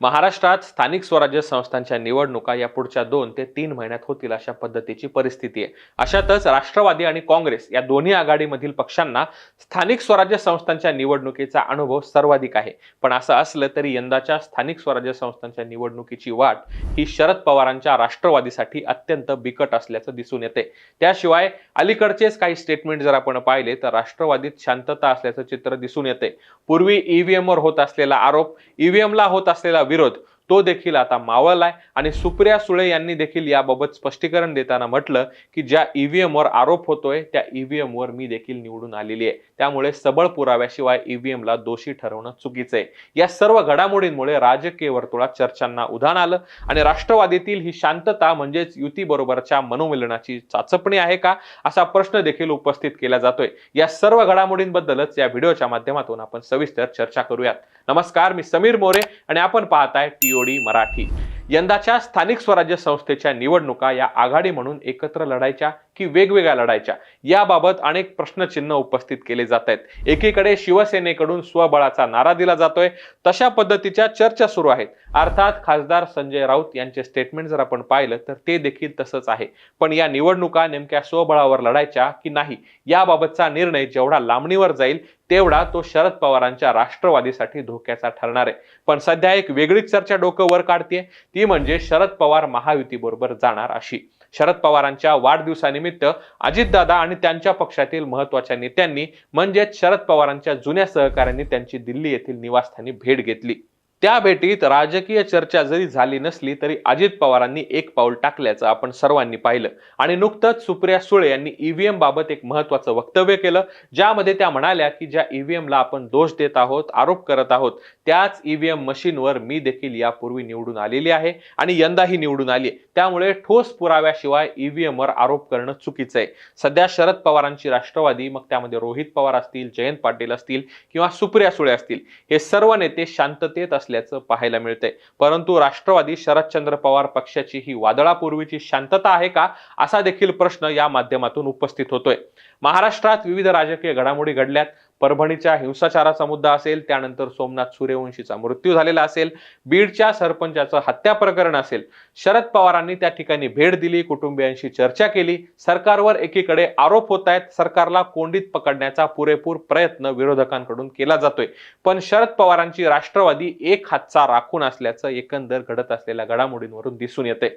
महाराष्ट्रात स्थानिक स्वराज्य संस्थांच्या निवडणुका या पुढच्या दोन ते तीन महिन्यात होतील अशा पद्धतीची परिस्थिती आहे. अशातच राष्ट्रवादी आणि काँग्रेस या दोन्ही आघाडीमधील पक्षांना स्थानिक स्वराज्य संस्थांच्या निवडणुकीचा अनुभव सर्वाधिक आहे. पण असं असलं तरी यंदाच्या स्थानिक स्वराज्य संस्थांच्या निवडणुकीची वाट ही शरद पवारांच्या राष्ट्रवादीसाठी अत्यंत बिकट असल्याचं दिसून येते. त्याशिवाय अलीकडचेच काही स्टेटमेंट जर आपण पाहिले तर राष्ट्रवादीत शांतता असल्याचं चित्र दिसून येते. पूर्वी ईव्हीएमवर होत असलेला आरोप ईव्हीएमला होत असलेला વિરોધ तो देखील आता मावळलाय. आणि सुप्रिया सुळे यांनी देखील याबाबत स्पष्टीकरण देताना म्हटलं की ज्या ईव्हीएम वर आरोप होतोय त्या ईव्हीएम वर मी देखील निवडून आलेली आहे. त्यामुळे सबळ पुराव्याशिवाय ईव्हीएम ला दोषी ठरवणं चुकीचं आहे या सर्व घडामोडींमुळे राजकीय वर्तुळात चर्चांना उधाण आलं आणि राष्ट्रवादीतील ही शांतता म्हणजेच युती बरोबरच्या मनोमिलनाची चाचपणी आहे का असा प्रश्न देखील उपस्थित केला जातोय. या सर्व घडामोडींबद्दलच या व्हिडिओच्या माध्यमातून आपण सविस्तर चर्चा करूयात. नमस्कार मी समीर मोरे आणि आपण पाहताय जोडी मराठी. यंदाच्या स्थानिक स्वराज्य संस्थेच्या निवडणुका या आघाडी म्हणून एकत्र लढायच्या की वेगवेगळ्या लढायच्या याबाबत अनेक प्रश्नचिन्ह उपस्थित केले जात आहेत एकीकडे शिवसेनेकडून स्वबळाचा नारा दिला जातोय तशा पद्धतीच्या चर्चा सुरू आहेत. अर्थात खासदार संजय राऊत यांचे स्टेटमेंट जर आपण पाहिलं तर ते देखील तसंच आहे. पण या निवडणुका नेमक्या स्वबळावर लढायच्या की नाही याबाबतचा निर्णय जेवढा लांबणीवर जाईल तेवढा तो शरद पवारांच्या राष्ट्रवादीसाठी धोक्याचा ठरणार आहे. पण सध्या एक वेगळीच चर्चा डोकं वर काढते ती म्हणजे शरद पवार महायुती बरोबर जाणार अशी. शरद पवारांच्या वाढदिवसानिमित्त अजितदादा आणि त्यांच्या पक्षातील महत्त्वाच्या नेत्यांनी म्हणजेच शरद पवारांच्या जुन्या सहकाऱ्यांनी त्यांची दिल्ली येथील निवासस्थानी भेट घेतली. त्या भेटीत राजकीय चर्चा जरी झाली नसली तरी अजित पवारांनी एक पाऊल टाकल्याचं आपण सर्वांनी पाहिलं. आणि नुकतंच सुप्रिया सुळे यांनी ईव्हीएम बाबत एक महत्वाचं वक्तव्य केलं ज्यामध्ये त्या म्हणाल्या की ज्या ईव्हीएमला आपण दोष देत आहोत आरोप करत आहोत त्याच ईव्हीएम मशीनवर मी देखील यापूर्वी निवडून आलेली आहे आणि यंदाही निवडून आली त्यामुळे ठोस पुराव्याशिवाय ईव्हीएम वर आरोप करणं चुकीचं आहे. सध्या शरद पवारांची राष्ट्रवादी मग त्यामध्ये रोहित पवार असतील जयंत पाटील असतील किंवा सुप्रिया सुळे असतील हे सर्व नेते शांततेत असल्याचं पाहायला मिळतंय. परंतु राष्ट्रवादी शरदचंद्र पवार पक्षाची ही वादळापूर्वीची शांतता आहे का? असा देखील प्रश्न या माध्यमातून उपस्थित होतोय. महाराष्ट्रात विविध राजकीय घडामोडी घडल्यात. परभणीच्या हिंसाचाराचा मुद्दा असेल त्यानंतर सोमनाथ सूर्यवंशीचा मृत्यू झालेला असेल बीडच्या सरपंचाचं हत्या प्रकरण असेल शरद पवारांनी त्या ठिकाणी भेट दिली कुटुंबियांशी चर्चा केली सरकारवर एकीकडे आरोप होत आहेत सरकारला कोंडीत पकडण्याचा पुरेपूर प्रयत्न विरोधकांकडून केला जातोय. पण शरद पवारांची राष्ट्रवादी एक हातचा राखून असल्याचं एकंदर घडत असलेल्या घडामोडींवरून दिसून येते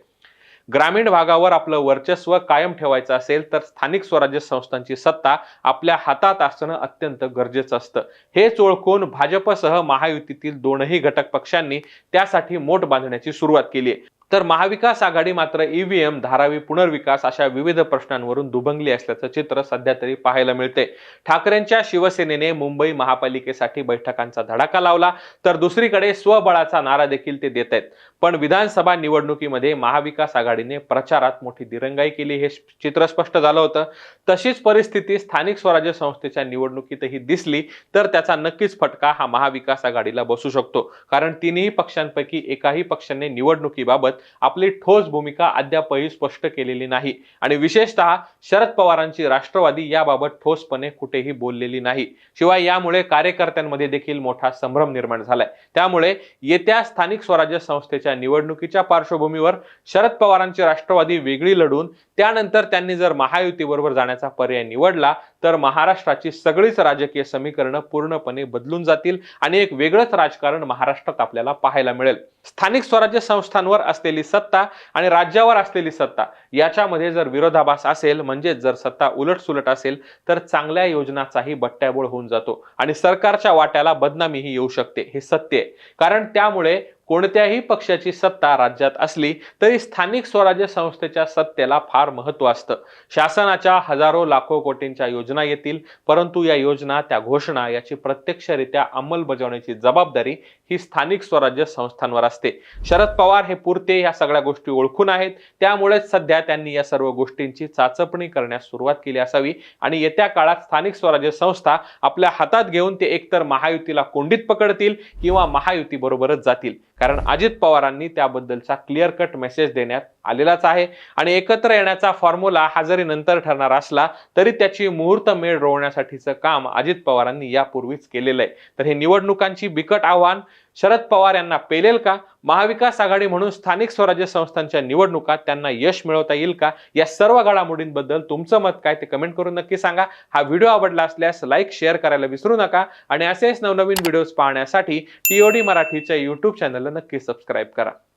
ग्रामीण भागावर आपलं वर्चस्व कायम ठेवायचं असेल तर स्थानिक स्वराज्य संस्थांची सत्ता आपल्या हातात असणं अत्यंत गरजेचं असतं. हेच ओळखून भाजपसह महायुतीतील दोनही घटक पक्षांनी त्यासाठी मोठ बांधण्याची सुरुवात केली आहे. तर महाविकास आघाडी मात्र ईव्हीएम धारावी पुनर्विकास अशा विविध प्रश्नांवरून दुभंगली असल्याचं चित्र सध्या तरी पाहायला मिळते ठाकरेंच्या शिवसेनेने मुंबई महापालिकेसाठी बैठकांचा धडाका लावला तर दुसरीकडे स्वबळाचा नारा देखील ते देत आहेत पण विधानसभा निवडणुकीमध्ये महाविकास आघाडीने प्रचारात मोठी दिरंगाई केली हे चित्र स्पष्ट झालं होतं. तशीच परिस्थिती स्थानिक स्वराज्य संस्थेच्या निवडणुकीतही दिसली तर त्याचा नक्कीच फटका हा महाविकास आघाडीला बसू शकतो. कारण तिन्ही पक्षांपैकी एकाही पक्षाने निवडणुकीबाबत आपली ठोस भूमिका अद्यापही स्पष्ट केलेली नाही. आणि विशेषतः शरद पवारांची राष्ट्रवादी याबाबत ठोसपणे कुठेही बोललेली नाही. शिवाय यामुळे कार्यकर्त्यांमध्ये देखील मोठा संभ्रम निर्माण झालाय. त्यामुळे येत्या स्थानिक स्वराज्य संस्थेच्या निवडणुकीच्या पार्श्वभूमीवर शरद पवारांची राष्ट्रवादी वेगळी लढून त्यानंतर त्यांनी जर महायुतीबरोबर जाण्याचा पर्याय निवडला तर महाराष्ट्राची सगळीच राजकीय समीकरणं पूर्णपणे बदलून जातील आणि एक वेगळंच राजकारण महाराष्ट्रात आपल्याला पाहायला मिळेल. स्थानिक स्वराज्य संस्थांवर असलेली सत्ता आणि राज्यावर असलेली सत्ता याच्यामध्ये जर विरोधाभास असेल म्हणजेच जर सत्ता उलटसुलट असेल तर चांगल्या योजनाचाही बट्ट्याबोळ होऊन जातो. आणि सरकारच्या वाट्याला बदनामीही येऊ शकते हे सत्य आहे. कारण त्यामुळे कोणत्याही पक्षाची सत्ता राज्यात असली तरी स्थानिक स्वराज्य संस्थेच्या सत्तेला फार महत्त्व असतं. शासनाच्या हजारो लाखो कोटींच्या योजना येतील परंतु या योजना त्या घोषणा याची प्रत्यक्षरित्या अंमलबजावण्याची जबाबदारी ही स्थानिक स्वराज्य संस्थांवर असते. शरद पवार हे पुरते या सगळ्या गोष्टी ओळखून आहेत. त्यामुळेच सध्या त्यांनी या सर्व गोष्टींची चाचपणी करण्यास सुरुवात केली असावी आणि येत्या काळात स्थानिक स्वराज्य संस्था आपल्या हातात घेऊन ते एकतर महायुतीला कोंडीत पकडतील किंवा महायुती बरोबरच जातील. कारण अजित पवारांनी त्याबद्दलचा क्लिअर कट मेसेज देण्यात आलेलाच आहे. आणि एकत्र येण्याचा फॉर्म्युला हा जरी नंतर ठरणार असला तरी त्याची मुहूर्त मेळ रोवण्यासाठीचं काम अजित पवारांनी यापूर्वीच केलेलं आहे. तर हे निवडणुकांची बिकट आव्हान शरद पवार यांना पेलेल का? महाविकास आघाडी म्हणून स्थानिक स्वराज्य संस्थांच्या निवडणुकात त्यांना यश मिळवता येईल का? या सर्व घडामोडींबद्दल तुमचं मत काय ते कमेंट करून नक्की सांगा. हा व्हिडिओ आवडला असल्यास लाईक शेअर करायला विसरू नका. आणि असेच नवनवीन व्हिडिओज पाहण्यासाठी टीओडी मराठीच्या युट्यूब चॅनलला नक्की सबस्क्राईब करा.